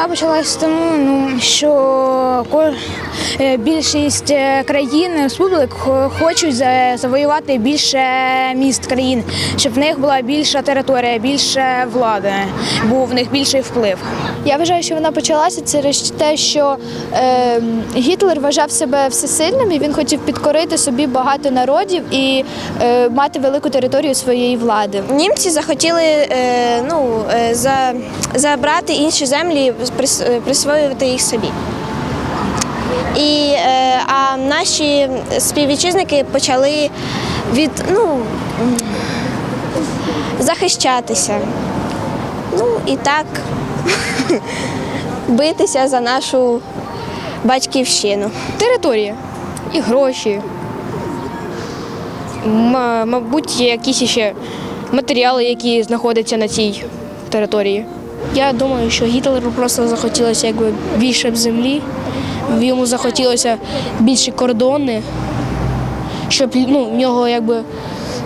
Вона почалась тому, ну, що е, більшість е, країн республік хочуть за- завоювати більше міст країн, щоб в них була більша територія, більше влади, був в них більший вплив. Я вважаю, що вона почалася через те, що е, Гітлер вважав себе всесильним і він хотів підкорити собі багато народів і е, мати велику територію своєї влади. Німці захотіли е, ну, е, за, забрати інші землі, присвоювати їх собі. І, е, а наші співвітчизники почали від, ну, захищатися. Ну і так битися за нашу батьківщину. Територія і гроші. Мабуть, є якісь ще матеріали, які знаходяться на цій території. Я думаю, що Гітлеру просто захотілося якби більше б землі, йому захотілося більші кордони, щоб ну, в нього якби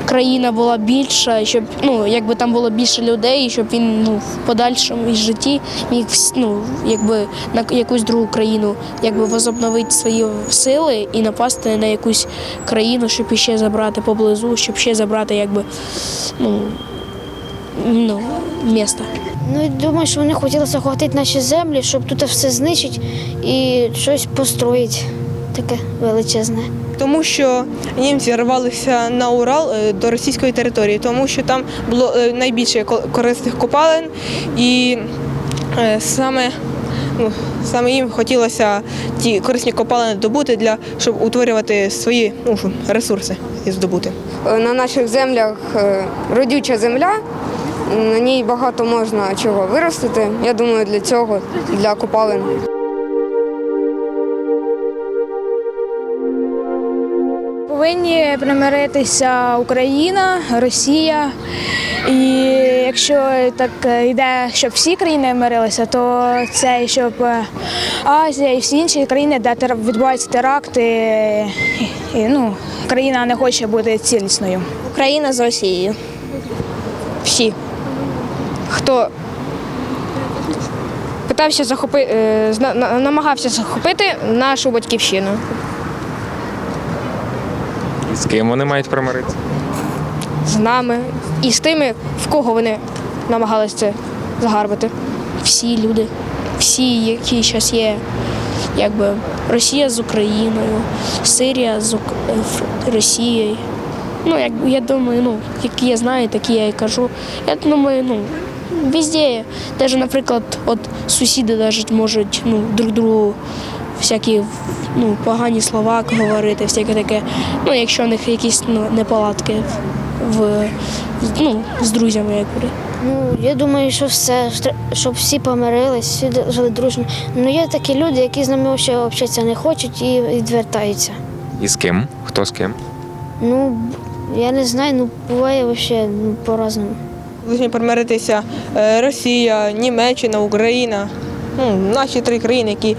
країна була більша, щоб ну, якби там було більше людей, щоб він ну, в подальшому із житті міг ну, якби, на якусь другу країну якби возобновити свої сили і напасти на якусь країну, щоб іще забрати поблизу, щоб ще забрати якби, ну, ну, місто. Ну, думаю, що вони хотіли захватити наші землі, щоб тут все знищити і щось построїти таке величезне. Тому що німці рвалися на Урал е, до російської території, тому що там було е, найбільше ко- корисних копалин, і е, саме, ну, саме їм хотілося ті корисні копалини добути для щоб утворювати свої ну, ресурси і здобути. На наших землях родюча земля, на ній багато можна чого виростити. Я думаю, для цього, для копалин. Повинні примиритися Україна, Росія. І якщо так йде, щоб всі країни мирилися, то це щоб е, Азія і всі інші країни, де тер- відбуваються теракти, і, ну, країна не хоче бути цілісною. Україна з Росією. Всі. Хто питався захопити, намагався захопити нашу батьківщину. І з ким вони мають примиритися? з нами і з тими, в кого вони намагалися це загарбати. всі люди, всі, які зараз є, якби Росія з Україною, Сирія з Ук... е, Росією. Ну, як я думаю, ну, які я знаю, такі я і кажу. Я думаю, ну, везде, навіть, наприклад, от сусіди навіть можуть ну, друг другу всякі ну, погані слова говорити, всяке таке. Ну, якщо у них якісь ну, неполадки в, ну, з друзями, як говорять. Ну, я думаю, що все, щоб всі помирились, всі жили дружно. Ну, є такі люди, які з нами взагалі общатися не хочуть і відвертаються. І з ким? Хто з ким? Ну, я не знаю, ну буває взагалі ну, по-разному. Повинні примиритися е, Росія, Німеччина, Україна, ну, наші три країни, які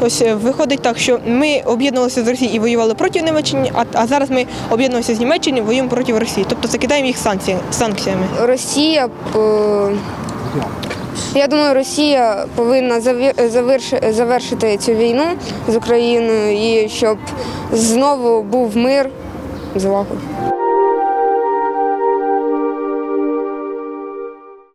ось е, виходить так, що ми об'єднувалися з Росією і воювали проти Німеччини, а, а зараз ми об'єднуємося з Німеччиною і воюємо проти Росії. Тобто закидаємо їх санкції, санкціями. Росія, я думаю, Росія повинна завершити цю війну з Україною і щоб знову був мир з увагою.